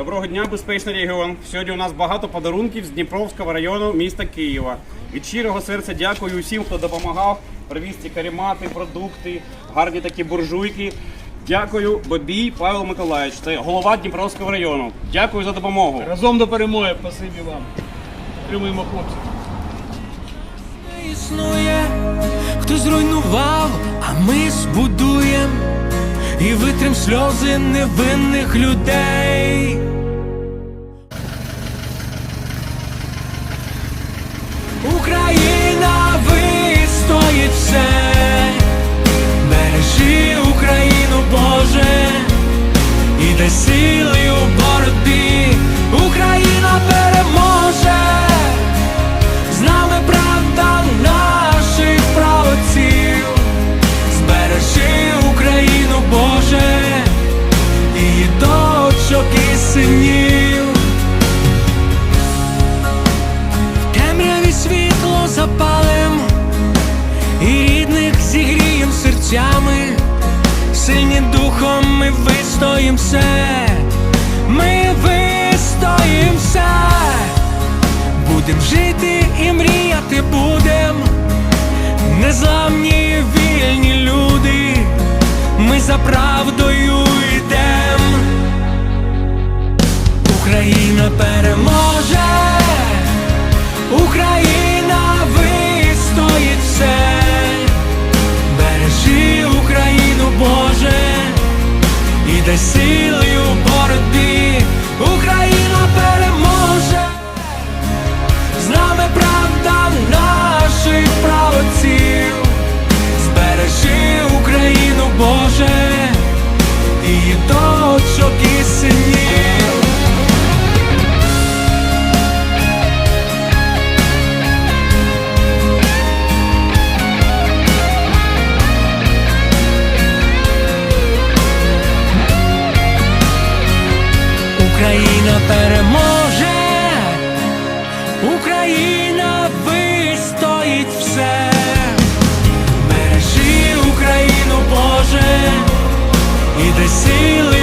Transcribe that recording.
Доброго дня, безпечний регіон. Сьогодні у нас багато подарунків з Дніпровського району міста Києва. Від щирого серця дякую усім, хто допомагав привіз ці карімати, продукти, гарні такі буржуйки. Дякую, Бобій Павел Миколаївич. Це голова Дніпровського району. Дякую за допомогу. Разом до перемоги, спасибі вам. Тримуємо хлопців. існує, хто зруйнував, а ми збудуєм і витрим сльози невинних людей. І рідних зігрієм серцями, сильні духом ми вистоїм ми вистоїм все. Будем жити і мріяти будем, незламні десь переможе, Україна вистоїть все, бережи Україну, Боже, і де сили.